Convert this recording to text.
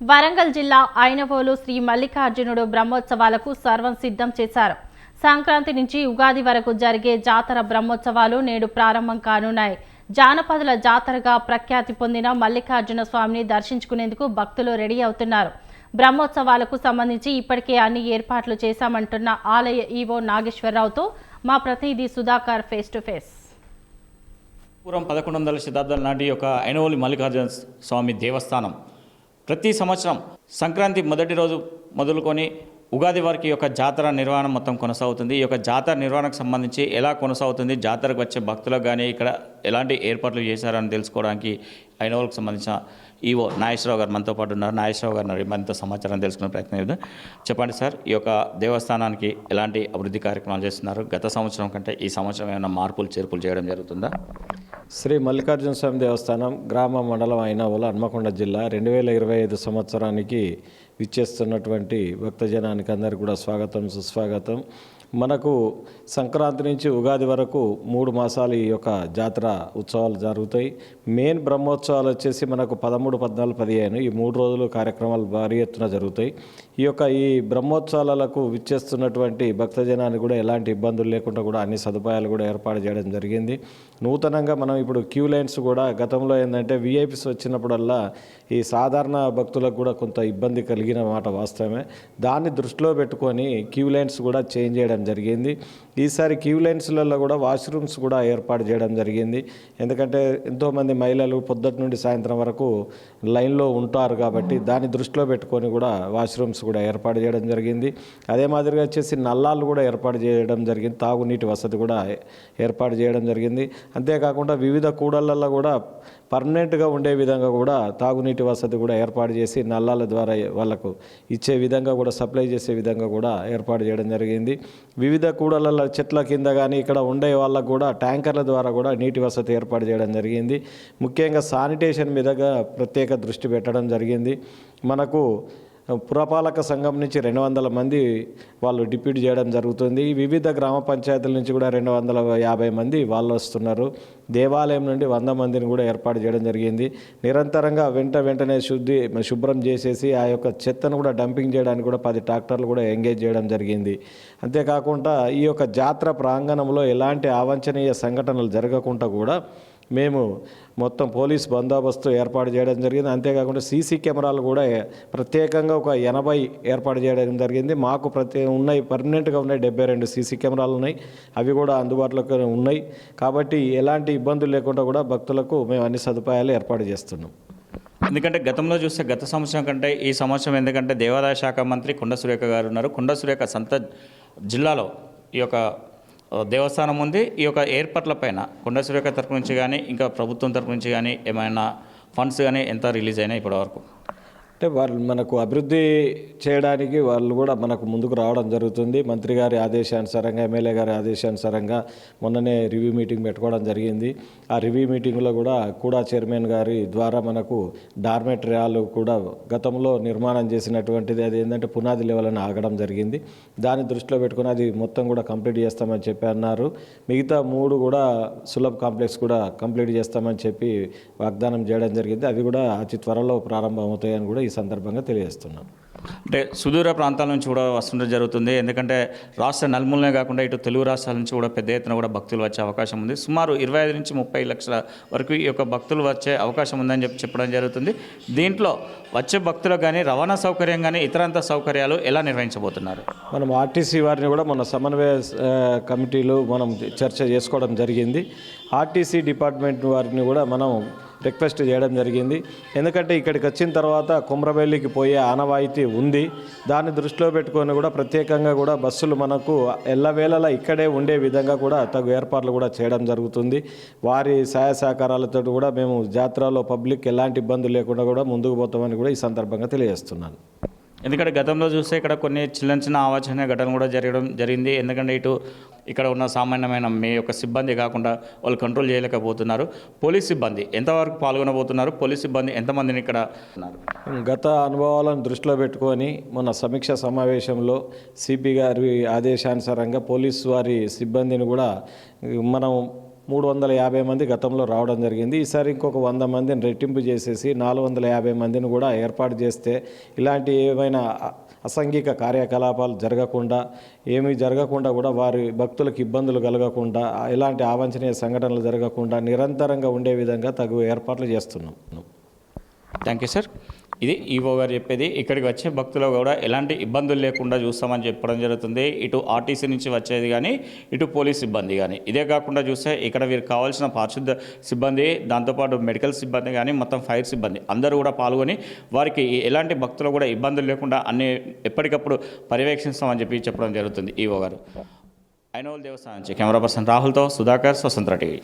వరంగల్ జిల్లా ఐనవోలు శ్రీ మల్లికార్జునుడు బ్రహ్మోత్సవాలకు సర్వం సిద్ధం చేశారు. సంక్రాంతి నుంచి ఉగాది వరకు జరిగే జాతర బ్రహ్మోత్సవాలు నేడు ప్రారంభం కానున్నాయి. జానపదుల జాతరగా ప్రఖ్యాతి పొందిన మల్లికార్జున స్వామిని దర్శించుకునేందుకు భక్తులు రెడీ అవుతున్నారు. బ్రహ్మోత్సవాలకు సంబంధించి ఇప్పటికే అన్ని ఏర్పాట్లు చేశామంటున్న ఆలయ ఈవో నాగేశ్వరరావుతో మా ప్రతినిధి సుధాకర్ ఫేస్ టు ఫేస్. పూర్వం పదకొండు వందల శతాబ్దాల నాటి యొక్క ఐనవోలి మల్లికార్జున స్వామి దేవస్థానం ప్రతి సంవత్సరం సంక్రాంతి మొదటి రోజు మొదలుకొని ఉగాది వరకు యొక్క జాతర నిర్వహణ మొత్తం కొనసాగుతుంది. ఈ యొక్క జాతర నిర్వహణకు సంబంధించి ఎలా కొనసాగుతుంది జాతరకు వచ్చే భక్తులకు కానీ ఇక్కడ ఎలాంటి ఏర్పాట్లు చేశారని తెలుసుకోవడానికి ఐనోవల్కి సంబంధించిన ఈవో నాగేశ్వరరావు గారు మనతో పాటు ఉన్నారు. నాగేశ్వరరావు గారు మరింత సమాచారం తెలుసుకునే ప్రయత్నం చేద్దాం. చెప్పండి సార్ ఈ యొక్క దేవస్థానానికి ఎలాంటి అభివృద్ధి కార్యక్రమాలు చేస్తున్నారు? గత సంవత్సరం కంటే ఈ సంవత్సరం ఏమైనా మార్పులు చేర్పులు చేయడం జరుగుతుందా? శ్రీ మల్లికార్జున స్వామి దేవస్థానం గ్రామ మండలం అయినవల హన్మకొండ జిల్లా రెండు వేల ఇరవై ఐదు సంవత్సరానికి విచ్చేస్తున్నటువంటి భక్తజనానికి అందరికీ కూడా స్వాగతం సుస్వాగతం. మనకు సంక్రాంతి నుంచి ఉగాది వరకు మూడు మాసాలు ఈ యొక్క జాతర ఉత్సవాలు జరుగుతాయి. మెయిన్ బ్రహ్మోత్సవాలు వచ్చేసి మనకు పదమూడు పద్నాలుగు పదిహేను ఈ మూడు రోజులు కార్యక్రమాలు భారీ ఎత్తున జరుగుతాయి. ఈ యొక్క ఈ బ్రహ్మోత్సవాలకు విచ్చేస్తున్నటువంటి భక్తజనానికి కూడా ఎలాంటి ఇబ్బందులు లేకుండా కూడా అన్ని సదుపాయాలు కూడా ఏర్పాటు చేయడం జరిగింది. నూతనంగా మనం ఇప్పుడు క్యూ లైన్స్ కూడా గతంలో ఏంటంటే విఐపిస్ వచ్చినప్పుడల్లా ఈ సాధారణ భక్తులకు కూడా కొంత ఇబ్బంది కలిగి జరిగిన మాట వాస్తవమే. దాన్ని దృష్టిలో పెట్టుకొని క్యూ లైన్స్ కూడా చేంజ్ చేయడం జరిగింది. ఈసారి క్యూ లైన్స్లలో కూడా వాష్రూమ్స్ కూడా ఏర్పాటు చేయడం జరిగింది. ఎందుకంటే ఎంతోమంది మహిళలు పొద్దుటి నుండి సాయంత్రం వరకు లైన్లో ఉంటారు కాబట్టి దాన్ని దృష్టిలో పెట్టుకొని కూడా వాష్రూమ్స్ కూడా ఏర్పాటు చేయడం జరిగింది. అదే మాదిరిగా వచ్చేసి నల్లాలు కూడా ఏర్పాటు చేయడం జరిగింది. తాగునీటి వసతి కూడా ఏర్పాటు చేయడం జరిగింది. అంతేకాకుండా వివిధ కూడళ్ళల్లో కూడా పర్మనెంట్గా ఉండే విధంగా కూడా తాగునీటి వసతి కూడా ఏర్పాటు చేసి నల్లాల ద్వారా వాళ్ళకు ఇచ్చే విధంగా కూడా సప్లై చేసే విధంగా కూడా ఏర్పాటు చేయడం జరిగింది. వివిధ కూడళ్ళ చెట్ల కింద కానీ ఇక్కడ ఉండే వాళ్ళకు కూడా ట్యాంకర్ల ద్వారా కూడా నీటి వసతి ఏర్పాటు చేయడం జరిగింది. ముఖ్యంగా శానిటేషన్ మీదగా ప్రత్యేక దృష్టి పెట్టడం జరిగింది. మనకు పురపాలక సంఘం నుంచి రెండు వందల మంది వాళ్ళు డిప్యూట్ చేయడం జరుగుతుంది. వివిధ గ్రామ పంచాయతీల నుంచి కూడా రెండు వందల యాభై మంది వాళ్ళు వస్తున్నారు. దేవాలయం నుండి వంద మందిని కూడా ఏర్పాటు చేయడం జరిగింది. నిరంతరంగా వెంట వెంటనే శుద్ధి శుభ్రం చేసేసి ఆ యొక్క చెత్తను కూడా డంపింగ్ చేయడానికి కూడా పది ట్రాక్టర్లు కూడా ఎంగేజ్ చేయడం జరిగింది. అంతేకాకుండా ఈ యొక్క జాతర ప్రాంగణంలో ఎలాంటి అవాంఛనీయ సంఘటనలు జరగకుండా కూడా మేము మొత్తం పోలీస్ బందోబస్తు ఏర్పాటు చేయడం జరిగింది. అంతేకాకుండా సీసీ కెమెరాలు కూడా ప్రత్యేకంగా ఒక ఎనభై ఏర్పాటు చేయడం జరిగింది. మాకు ప్రతి ఉన్నాయి పర్మనెంట్గా ఉన్నాయి డెబ్బై రెండు సీసీ కెమెరాలు ఉన్నాయి. అవి కూడా అందుబాటులోకి ఉన్నాయి. కాబట్టి ఎలాంటి ఇబ్బందులు లేకుండా కూడా భక్తులకు మేము అన్ని సదుపాయాలు ఏర్పాటు చేస్తున్నాం. ఎందుకంటే గతంలో చూస్తే గత సంవత్సరం కంటే ఈ సంవత్సరం ఎందుకంటే దేవాదాయ శాఖ మంత్రి కొండ సురేఖ గారు ఉన్నారు. కొండ సురేఖ సంత జిల్లాలో ఈ యొక్క దేవస్థానం ఉంది. ఈ యొక్క ఏర్పాట్లపైన కొండ సురేఖ తరపు నుంచి కానీ ఇంకా ప్రభుత్వం తరపు నుంచి కానీ ఏమైనా ఫండ్స్ కానీ ఎంత రిలీజ్ అయినాయి ఇప్పటివరకు? అంటే వాళ్ళు మనకు అభివృద్ధి చేయడానికి వాళ్ళు కూడా మనకు ముందుకు రావడం జరుగుతుంది. మంత్రి గారి ఆదేశానుసారంగా ఎమ్మెల్యే గారి ఆదేశానుసారంగా మొన్ననే రివ్యూ మీటింగ్ పెట్టుకోవడం జరిగింది. ఆ రివ్యూ మీటింగ్లో కూడా కూడా చైర్మన్ గారి ద్వారా మనకు డార్మెటరియాలు కూడా గతంలో నిర్మాణం చేసినటువంటిది అది ఏంటంటే పునాది లెవెల్ అని ఆగడం జరిగింది. దాన్ని దృష్టిలో పెట్టుకుని అది మొత్తం కూడా కంప్లీట్ చేస్తామని చెప్పి అన్నారు. మిగతా మూడు కూడా సులభ కాంప్లెక్స్ కూడా కంప్లీట్ చేస్తామని చెప్పి వాగ్దానం చేయడం జరిగింది. అవి కూడా అతి త్వరలో ప్రారంభమవుతాయని కూడా ఈ సందర్భంగా తెలియజేస్తున్నాం. అంటే సుదూర ప్రాంతాల నుంచి కూడా వస్తుండడం జరుగుతుంది. ఎందుకంటే రాష్ట్ర నలుమూలనే కాకుండా ఇటు తెలుగు రాష్ట్రాల నుంచి కూడా పెద్ద ఎత్తున కూడా భక్తులు వచ్చే అవకాశం ఉంది. సుమారు ఇరవై ఐదు నుంచి ముప్పై లక్షల వరకు ఈ యొక్క భక్తులు వచ్చే అవకాశం ఉందని చెప్పి చెప్పడం జరుగుతుంది. దీంట్లో వచ్చే భక్తులకు కానీ రవాణా సౌకర్యం కానీ ఇతరంత సౌకర్యాలు ఎలా నిర్వహించబోతున్నారు? మనం ఆర్టీసీ వారిని కూడా మన సమన్వయ కమిటీలు మనం చర్చ చేసుకోవడం జరిగింది. ఆర్టీసీ డిపార్ట్మెంట్ వారిని కూడా మనం రిక్వెస్ట్ చేయడం జరిగింది. ఎందుకంటే ఇక్కడికి వచ్చిన తర్వాత కుమ్రవెల్లికి పోయే ఆనవాయితీ ఉంది. దాన్ని దృష్టిలో పెట్టుకొని కూడా ప్రత్యేకంగా కూడా బస్సులు మనకు ఎల్లవేళలా ఇక్కడే ఉండే విధంగా కూడా తగు ఏర్పాట్లు కూడా చేయడం జరుగుతుంది. వారి సహాయ సహకారాలతో కూడా మేము జాతరలో పబ్లిక్ ఎలాంటి ఇబ్బందులు లేకుండా కూడా ముందుకు పోతామని కూడా ఈ సందర్భంగా తెలియజేస్తున్నాను. ఎందుకంటే గతంలో చూస్తే ఇక్కడ కొన్ని చిన్న చిన్న ఆవాచనీయ ఘటన కూడా జరగడం జరిగింది. ఎందుకంటే ఇటు ఇక్కడ ఉన్న సామాన్యమైన మీ యొక్క సిబ్బంది కాకుండా వాళ్ళు కంట్రోల్ చేయలేకపోతున్నారు. పోలీస్ సిబ్బంది ఎంతవరకు పాల్గొనబోతున్నారు? పోలీస్ సిబ్బంది ఎంతమందిని ఇక్కడ ఉన్నారు? గత అనుభవాలను దృష్టిలో పెట్టుకొని మొన్న సమీక్ష సమావేశంలో సిపి గారి ఆదేశానుసారంగా పోలీసు వారి సిబ్బందిని కూడా మనం మూడు వందల యాభై మంది గతంలో రావడం జరిగింది. ఈసారి ఇంకొక వంద మందిని రెట్టింపు చేసేసి నాలుగు వందల యాభై మందిని కూడా ఏర్పాటు చేస్తే ఇలాంటి ఏమైనా అసంఘిక అసాంఘిక కార్యకలాపాలు జరగకుండా ఏమీ జరగకుండా కూడా వారి భక్తులకు ఇబ్బందులు కలగకుండా ఇలాంటి అవాంఛనీయ సంఘటనలు జరగకుండా నిరంతరంగా ఉండే విధంగా తగు ఏర్పాట్లు చేస్తున్నాం. థ్యాంక్ యూ సార్ ఇది ఈవో గారు చెప్పేది ఇక్కడికి వచ్చే భక్తులు కూడా ఎలాంటి ఇబ్బందులు లేకుండా చూస్తామని చెప్పడం జరుగుతుంది. ఇటు ఆర్టీసీ నుంచి వచ్చేది కానీ ఇటు పోలీస్ సిబ్బంది కానీ. ఇదే కాకుండా చూస్తే ఇక్కడ వీరికి కావాల్సిన పారిశుద్ధ సిబ్బంది దాంతోపాటు మెడికల్ సిబ్బంది కానీ మొత్తం ఫైర్ సిబ్బంది అందరూ కూడా పాల్గొని వారికి ఎలాంటి భక్తులు కూడా ఇబ్బందులు లేకుండా అన్ని ఎప్పటికప్పుడు పర్యవేక్షిస్తామని చెప్పి చెప్పడం జరుగుతుంది ఈవో గారు. ఐనోల్ దేవస్థానం నుంచి కెమెరా పర్సన్ రాహుల్తో సుధాకర్ స్వతంత్ర టీవీ.